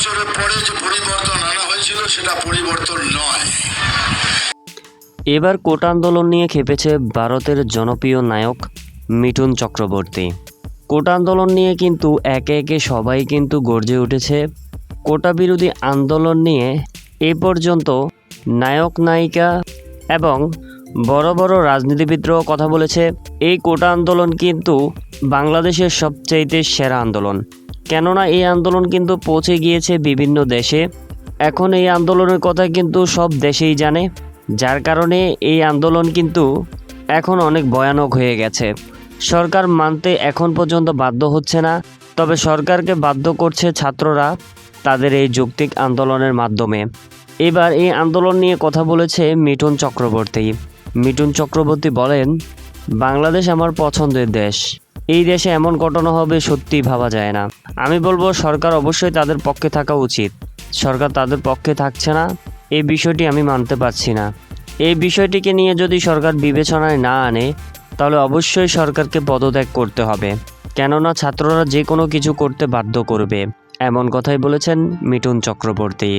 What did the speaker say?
বছরের পরে যে পরিবর্তন আনা হয়েছিল, সেটা পরিবর্তন নয়। এবার কোটা আন্দোলন নিয়ে খেপেছে ভারতের জনপ্রিয় নায়ক মিঠুন চক্রবর্তী। কোটা আন্দোলন নিয়ে কিন্তু একে একে সবাই কিন্তু গর্জে উঠেছে। কোটা বিরোধী আন্দোলন নিয়ে এ পর্যন্ত নায়ক, নায়িকা এবং বড় বড় রাজনীতিবিদরাও কথা বলেছে। এই কোটা আন্দোলন কিন্তু বাংলাদেশের সবচাইতে সেরা আন্দোলন। কেননা এই আন্দোলন কিন্তু পৌঁছে গিয়েছে বিভিন্ন দেশে। এখন এই আন্দোলনের কথা কিন্তু সব দেশেই জানে, যার কারণে এই আন্দোলন কিন্তু এখন অনেক ভয়ানক হয়ে গেছে। সরকার মানতে এখন পর্যন্ত বাধ্য হচ্ছে না, তবে সরকারকে বাধ্য করছে ছাত্ররা তাদের এই যৌক্তিক আন্দোলনের মাধ্যমে। এবার এই আন্দোলন নিয়ে কথা বলেছে মিঠুন চক্রবর্তী। মিঠুন চক্রবর্তী বলেন, বাংলাদেশ আমার পছন্দের দেশ। এই দেশে এমন ঘটনা হবে সত্যি ভাবা যায় না। আমি বলব, সরকার অবশ্যই তাদের পক্ষে থাকা উচিত। সরকার তাদের পক্ষে থাকছে না, এই বিষয়টি আমি মানতে পারছি না। এই বিষয়টিকে নিয়ে যদি সরকার বিবেচনায় না আনে, তাহলে অবশ্যই সরকারকে পদত্যাগ করতে হবে। কেননা ছাত্ররা যে কোনো কিছু করতে বাধ্য করবে, এমন কথাই বলেছেন মিঠুন চক্রবর্তী।